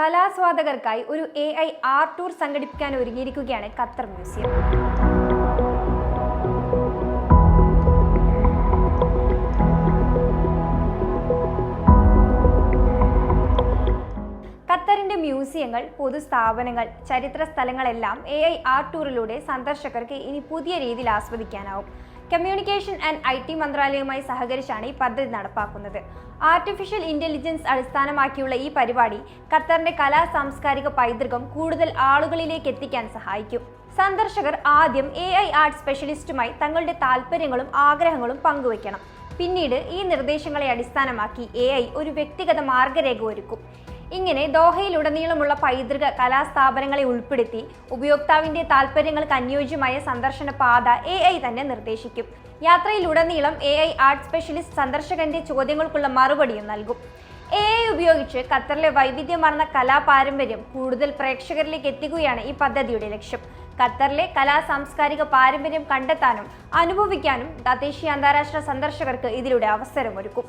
കലാസ്വാദകർക്കായി ഒരു A I R tour സംഘടിപ്പിക്കാൻ ഒരുങ്ങിയിരിക്കുകയാണ് Qatar museum. ഖത്തറിന്റെ മ്യൂസിയങ്ങൾ പൊതുസ്ഥാപനങ്ങൾ ചരിത്ര സ്ഥലങ്ങളെല്ലാം എ ഐ ആർ ടൂറിലൂടെ സന്ദർശകർക്ക് ഇനി പുതിയ രീതിയിൽ ആസ്വദിക്കാനാവും. കമ്മ്യൂണിക്കേഷൻ ആൻഡ് ഐ ടി മന്ത്രാലയവുമായി സഹകരിച്ചാണ് ഈ പദ്ധതി നടപ്പാക്കുന്നത്. ആർട്ടിഫിഷ്യൽ ഇന്റലിജൻസ് അടിസ്ഥാനമാക്കിയുള്ള ഈ പരിപാടി ഖത്തറിന്റെ കലാ സാംസ്കാരിക പൈതൃകം കൂടുതൽ ആളുകളിലേക്ക് എത്തിക്കാൻ സഹായിക്കും. സന്ദർശകർ ആദ്യം എ ഐ ആർട്ട് സ്പെഷ്യലിസ്റ്റുമായി തങ്ങളുടെ താല്പര്യങ്ങളും ആഗ്രഹങ്ങളും പങ്കുവയ്ക്കണം. പിന്നീട് ഈ നിർദ്ദേശങ്ങളെ അടിസ്ഥാനമാക്കി എ ഒരു വ്യക്തിഗത മാർഗരേഖ ഒരുക്കും. ഇങ്ങനെ ദോഹയിലുടനീളമുള്ള പൈതൃക കലാസ്ഥാപനങ്ങളെ ഉൾപ്പെടുത്തി ഉപയോക്താവിന്റെ താല്പര്യങ്ങൾക്ക് അനുയോജ്യമായ സന്ദർശന പാത എ ഐ തന്നെ നിർദ്ദേശിക്കും. യാത്രയിലുടനീളം എ ഐ ആർട്ട് സ്പെഷ്യലിസ്റ്റ് സന്ദർശകന്റെ ചോദ്യങ്ങൾക്കുള്ള മറുപടിയും നൽകും. എ ഐ ഉപയോഗിച്ച് ഖത്തറിലെ വൈവിധ്യമാർന്ന കലാപാരമ്പര്യം കൂടുതൽ പ്രേക്ഷകരിലേക്ക് എത്തിക്കുകയാണ് ഈ പദ്ധതിയുടെ ലക്ഷ്യം. ഖത്തറിലെ കലാ സാംസ്കാരിക പാരമ്പര്യം കണ്ടെത്താനും അനുഭവിക്കാനും തദ്ദേശീയ അന്താരാഷ്ട്ര സന്ദർശകർക്ക് ഇതിലൂടെ അവസരമൊരുക്കും.